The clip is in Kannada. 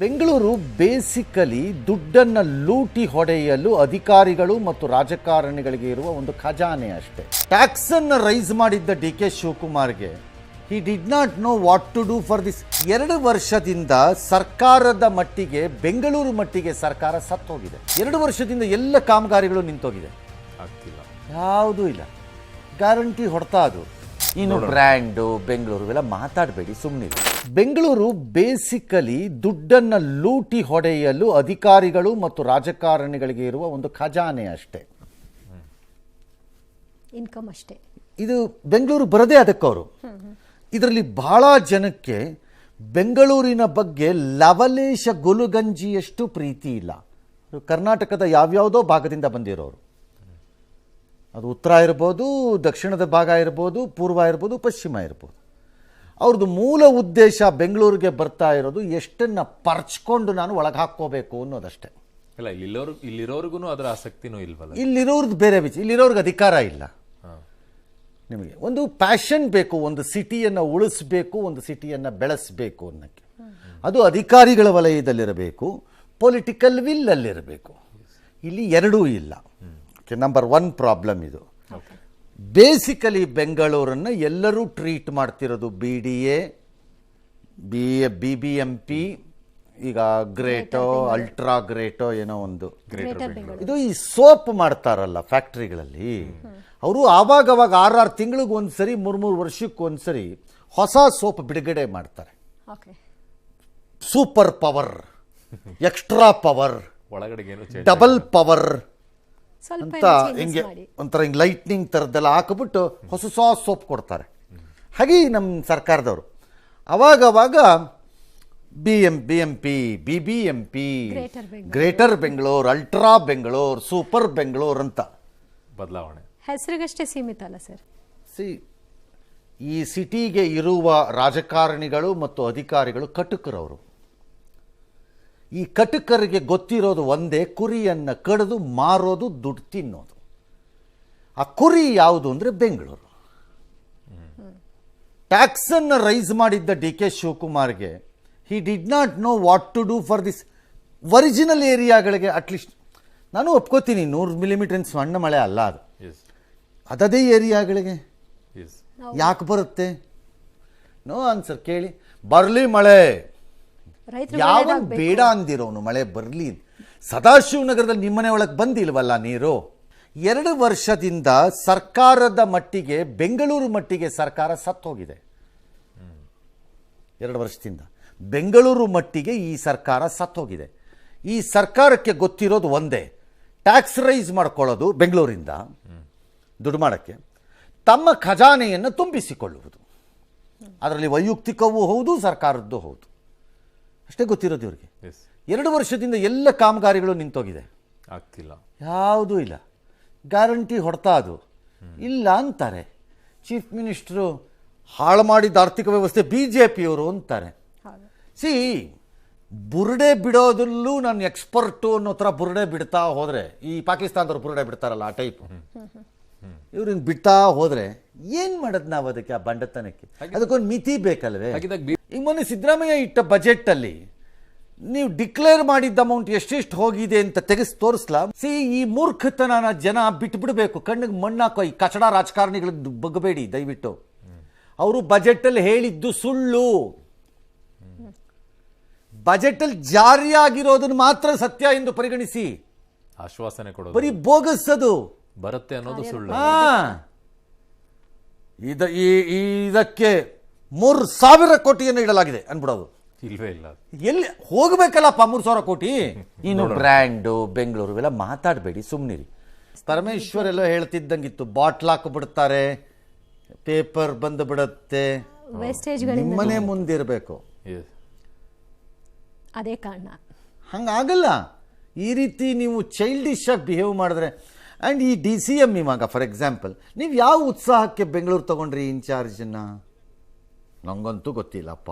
ಬೆಂಗಳೂರು ಬೇಸಿಕಲಿ ದುಡ್ಡನ್ನು ಲೂಟಿ ಹೊಡೆಯಲು ಅಧಿಕಾರಿಗಳು ಮತ್ತು ರಾಜಕಾರಣಿಗಳಿಗೆ ಇರುವ ಒಂದು ಖಜಾನೆ ಅಷ್ಟೇ. ಟ್ಯಾಕ್ಸನ್ನು ರೈಸ್ ಮಾಡಿದ್ದ D K ಶಿವಕುಮಾರ್ಗೆ he did not know what to do for this ಎರಡು ವರ್ಷದಿಂದ ಸರ್ಕಾರದ ಮಟ್ಟಿಗೆ ಬೆಂಗಳೂರು ಮಟ್ಟಿಗೆ ಸರ್ಕಾರ ಸತ್ತೋಗಿದೆ. ಎರಡು ವರ್ಷದಿಂದ ಎಲ್ಲ ಕಾಮಗಾರಿಗಳು ನಿಂತೋಗಿದೆ. ಆಗ್ತಿಲ್ಲ. ಯಾವುದೂ ಇಲ್ಲ. ಗ್ಯಾರಂಟಿ ಹೊಡ್ತಾ ಅದು. ಇನ್ನು ಬ್ರ್ಯಾಂಡು ಬೆಂಗಳೂರು ಇವೆಲ್ಲ ಮಾತಾಡಬೇಡಿ ಸುಮ್ಮನೆ ಬೆಂಗಳೂರು ಬೇಸಿಕಲಿ ದುಡ್ಡನ್ನು ಲೂಟಿ ಹೊಡೆಯಲು ಅಧಿಕಾರಿಗಳು ಮತ್ತು ರಾಜಕಾರಣಿಗಳಿಗೆ ಇರುವ ಒಂದು ಖಜಾನೆ ಅಷ್ಟೇ. ಇನ್ಕಮ್ ಅಷ್ಟೇ. ಇದು ಬೆಂಗಳೂರು ಬರದೇ ಅದಕ್ಕವರು ಇದರಲ್ಲಿ ಬಹಳ ಜನಕ್ಕೆ ಬೆಂಗಳೂರಿನ ಬಗ್ಗೆ ಲವಲೇಶ ಗೊಲುಗಂಜಿಯಷ್ಟು ಪ್ರೀತಿ ಇಲ್ಲ. ಕರ್ನಾಟಕದ ಯಾವ್ಯಾವುದೋ ಭಾಗದಿಂದ ಬಂದಿರೋರು. ಅದು ಉತ್ತರ ಇರ್ಬೋದು ದಕ್ಷಿಣದ ಭಾಗ ಇರ್ಬೋದು ಪೂರ್ವ ಇರ್ಬೋದು ಪಶ್ಚಿಮ ಇರ್ಬೋದು. ಅವ್ರದ್ದು ಮೂಲ ಉದ್ದೇಶ ಬೆಂಗಳೂರಿಗೆ ಬರ್ತಾ ಇರೋದು ಎಷ್ಟನ್ನು ಪರ್ಚ್ಕೊಂಡು ನಾನು ಒಳಗೆ ಹಾಕ್ಕೋಬೇಕು ಅನ್ನೋದಷ್ಟೇ. ಇಲ್ಲ ಇಲ್ಲಿರೋರು ಇಲ್ಲಿರೋರ್ಗು ಅದರ ಆಸಕ್ತಿನೂ ಇಲ್ವಲ್ಲ? ಇಲ್ಲಿರೋರ್ದು ಬೇರೆ ವಿಚಾರ ಇಲ್ಲಿರೋರ್ಗೆ ಅಧಿಕಾರ ಇಲ್ಲ. ನಿಮಗೆ ಒಂದು ಪ್ಯಾಷನ್ ಬೇಕು ಒಂದು ಸಿಟಿಯನ್ನು ಉಳಿಸ್ಬೇಕು ಒಂದು ಸಿಟಿಯನ್ನು ಬೆಳೆಸಬೇಕು ಅನ್ನೋಕ್ಕೆ. ಅದು ಅಧಿಕಾರಿಗಳ ವಲಯದಲ್ಲಿರಬೇಕು ಪೊಲಿಟಿಕಲ್ ವಿಲ್ ಅಲ್ಲಿರಬೇಕು. ಇಲ್ಲಿ ಎರಡೂ ಇಲ್ಲ. ನಂಬರ್ ಒನ್ ಪ್ರಾಬ್ಲಮ್ ಇದು. ಬೇಸಿಕಲಿ ಬೆಂಗಳೂರನ್ನು ಎಲ್ಲರೂ ಟ್ರೀಟ್ ಮಾಡ್ತಿರೋದು B D A B B B M P ಈಗ ಗ್ರೇಟೋ ಅಲ್ಟ್ರಾ ಗ್ರೇಟೋ ಏನೋ ಒಂದು. ಇದು ಈ ಸೋಪ್ ಮಾಡ್ತಾರಲ್ಲ ಫ್ಯಾಕ್ಟ್ರಿಗಳಲ್ಲಿ ಅವರು ಆವಾಗವಾಗ ಆರಾರು ತಿಂಗಳಿಗೆ ಒಂದ್ಸರಿ ಮೂರು ಮೂರು ವರ್ಷಕ್ಕೆ ಒಂದ್ಸರಿ ಹೊಸ ಸೋಪ್ ಬಿಡುಗಡೆ ಮಾಡ್ತಾರೆ. Okay super power extra power ಒಳಗಡೆ ಏನು ಡಬಲ್ ಪವರ್ ಸ್ವಲ್ಪ ಅಂತ ಹಿಂಗೆ ಮಾಡಿ. ಒಂಥರ ಹಿಂಗೆ ಲೈಟ್ನಿಂಗ್ ಥರದ್ದೆಲ್ಲ ಹಾಕಿಬಿಟ್ಟು ಹೊಸ ಸಾಸ್ ಸೋಪ್ ಕೊಡ್ತಾರೆ. ಹಾಗೆ ನಮ್ಮ ಸರ್ಕಾರದವರು. ಅವಾಗವಾಗ B M B M P B B M P greater Bengaluru ultra Bengaluru super Bengaluru ಅಂತ. ಬದಲಾವಣೆ. ಹೆಸರಿಗಷ್ಟೇ ಸೀಮಿತ ಅಲ್ಲ ಸರ್. ಸಿ ಈ ಸಿಟಿಗೆ ಇರುವ ರಾಜಕಾರಣಿಗಳು ಮತ್ತು ಅಧಿಕಾರಿಗಳು ಕಟುಕರವರು. ಈ ಕಟುಕರಿಗೆ ಗೊತ್ತಿರೋದು ಒಂದೇ ಕುರಿಯನ್ನು ಕಡಿದು ಮಾರೋದು ದುಡ್ಡು ತಿನ್ನೋದು. ಆ ಕುರಿ ಯಾವುದು ಅಂದರೆ ಬೆಂಗಳೂರು. ಟ್ಯಾಕ್ಸನ್ನು ರೈಸ್ ಮಾಡಿದ್ದ D K ಶಿವಕುಮಾರ್ಗೆ he did not know what to do for this original ಏರಿಯಾಗಳಿಗೆ at least ನಾನು ಒಪ್ಕೋತೀನಿ ನೂರು ಮಿಲಿಮೀಟರ್ ಸಣ್ಣ ಮಳೆ ಅಲ್ಲ ಅದು. ಅದದೇ ಏರಿಯಾಗಳಿಗೆ. ಯಾಕೆ ಬರುತ್ತೆ? ನೋ ಆನ್ಸರ್ ಕೇಳಿ. ಬರಲಿ ಮಳೆ! ಯಾವ ಬೇಡ ಅಂದಿರೋನು ಮಳೆ ಬರಲಿ. ಸದಾಶಿವನಗರದಲ್ಲಿ ನಿಮ್ಮನೆ ಒಳಗೆ ಬಂದಿಲ್ವಲ್ಲ ನೀರು? ಎರಡು ವರ್ಷದಿಂದ ಸರ್ಕಾರದ ಮಟ್ಟಿಗೆ ಬೆಂಗಳೂರು ಮಟ್ಟಿಗೆ ಸರ್ಕಾರ ಸತ್ತೋಗಿದೆ. ಎರಡು ವರ್ಷದಿಂದ. ಬೆಂಗಳೂರು ಮಟ್ಟಿಗೆ ಈ ಸರ್ಕಾರ ಸತ್ತೋಗಿದೆ. ಈ ಸರ್ಕಾರಕ್ಕೆ ಗೊತ್ತಿರೋದು ಒಂದೇ. ಟ್ಯಾಕ್ಸ್ ರೈಸ್ ಮಾಡ್ಕೊಳ್ಳೋದು ಬೆಂಗಳೂರಿಂದ. ದುಡ್ಡು ಮಾಡೋಕ್ಕೆ. ತಮ್ಮ ಖಜಾನೆಯನ್ನು ತುಂಬಿಸಿಕೊಳ್ಳುವುದು. ಅದರಲ್ಲಿ ವೈಯಕ್ತಿಕವೂ ಹೌದು ಸರ್ಕಾರದ್ದು ಹೌದು. ಅಷ್ಟೇ ಗೊತ್ತಿರೋದು ಇವ್ರಿಗೆ. ಎರಡು ವರ್ಷದಿಂದ ಎಲ್ಲ ಕಾಮಗಾರಿಗಳು ನಿಂತೋಗಿದೆ. ಆಗ್ತಿಲ್ಲ. ಯಾವುದೂ ಇಲ್ಲ. ಗ್ಯಾರಂಟಿ ಹೊಡ್ತಾ ಅದು. ಇಲ್ಲ ಅಂತಾರೆ. ಚೀಫ್ ಮಿನಿಸ್ಟ್ರು ಹಾಳು ಮಾಡಿದ ಆರ್ಥಿಕ ವ್ಯವಸ್ಥೆ ಬಿ ಜೆ ಪಿಯವರು ಅಂತಾರೆ. ಹೌದು. ಸಿ ಬುರುಡೆ ಬಿಡೋದಲ್ಲೂ ನಾನು ಎಕ್ಸ್ಪರ್ಟು ಅನ್ನೋ ಥರ ಬುರುಡೆ ಬಿಡ್ತಾ ಹೋದರೆ ಈ ಪಾಕಿಸ್ತಾನದವ್ರು ಬುರುಡೆ ಬಿಡ್ತಾರಲ್ಲ ಆ ಟೈಪ್. ಇವ್ರನ್ನ ಬಿಡ್ತಾ ಹೋದರೆ ಏನು ಮಾಡೋದು ನಾವು ಅದಕ್ಕೆ ಆ ಬಂಡತನಕ್ಕೆ? ಅದಕ್ಕೊಂದು ಮಿತಿ ಬೇಕಲ್ವೇ? ಈಗ ಮೊನ್ನೆ ಸಿದ್ದರಾಮಯ್ಯ ಇಟ್ಟ ಬಜೆಟಲ್ಲಿ ನೀವು ಡಿಕ್ಲೇರ್ ಮಾಡಿದ್ದ ಅಮೌಂಟ್ ಎಷ್ಟೆಷ್ಟು ಹೋಗಿದೆ ಅಂತ ತೆಗೆಸಿ ತೋರಿಸ್ಲಾ. ಸಿ ಈ ಮೂರ್ಖತನನ ಜನ ಬಿಟ್ಬಿಡ್ಬೇಕು. ಕಣ್ಣಿಗೆ ಮಣ್ಣಾಕೋ ಈ ಕಚಡ ರಾಜಕಾರಣಿಗಳ ಬಗ್ಗಬೇಡಿ ದಯವಿಟ್ಟು. ಅವರು ಬಜೆಟಲ್ಲಿ ಹೇಳಿದ್ದು ಸುಳ್ಳು. ಬಜೆಟಲ್ಲಿ ಜಾರಿಯಾಗಿರೋದನ್ನು ಮಾತ್ರ ಸತ್ಯ ಎಂದು ಪರಿಗಣಿಸಿ. ಆಶ್ವಾಸನೆ ಕೊಡೋದು. ಬರೀ ಬೋಗಸ್ ಅದು ಬರುತ್ತೆ ಅನ್ನೋದು ಸುಳ್ಳು. ಹಾ. ಇದ ಈ- ಈ- ಇದಕ್ಕೆ ಮೂರು ಸಾವಿರ ಕೋಟಿಯನ್ನು ಇಡಲಾಗಿದೆ ಅನ್ಬಿಡೋದು. ಇಲ್ವೇ ಇಲ್ಲ. ಎಲ್ಲಿ ಹೋಗ್ಬೇಕಲ್ಲಪ್ಪ ಮೂರು ಸಾವಿರ ಕೋಟಿ? ಇನ್ನು ಬ್ರ್ಯಾಂಡು ಬೆಂಗಳೂರು ಇವೆಲ್ಲ ಮಾತಾಡಬೇಡಿ ಸುಮ್ಮನಿರಿ ಪರಮೇಶ್ವರ್ ಎಲ್ಲ ಹೇಳ್ತಿದ್ದಂಗಿತ್ತು ಬಾಟ್ಲ್ ಹಾಕಿಬಿಡ್ತಾರೆ ಪೇಪರ್ ಬಂದು ಬಿಡುತ್ತೆ. ವೇಸ್ಟೇಜ್ಗಳಿಂದ ನಿಮ್ಮನೆ ಮುಂದಿರಬೇಕು. ಎಸ್ ಅದೇ ಕಾರಣ. ಹಂಗಾಗಲ್ಲ. ಈ ರೀತಿ ನೀವು ಚೈಲ್ಡಿಶ್ ಆಗಿ ಬಿಹೇವ್ ಮಾಡಿದ್ರೆ ಆ್ಯಂಡ್ ಈ ಡಿ ಸಿ ಎಂ ಇವಾಗ ಫಾರ್ ಎಕ್ಸಾಂಪಲ್ ನೀವು ಯಾವ ಉತ್ಸಾಹಕ್ಕೆ ಬೆಂಗಳೂರು ತಗೊಂಡ್ರಿ ಇನ್ಚಾರ್ಜನ್ನ ನಂಗಂತೂ ಗೊತ್ತಿಲ್ಲಪ್ಪ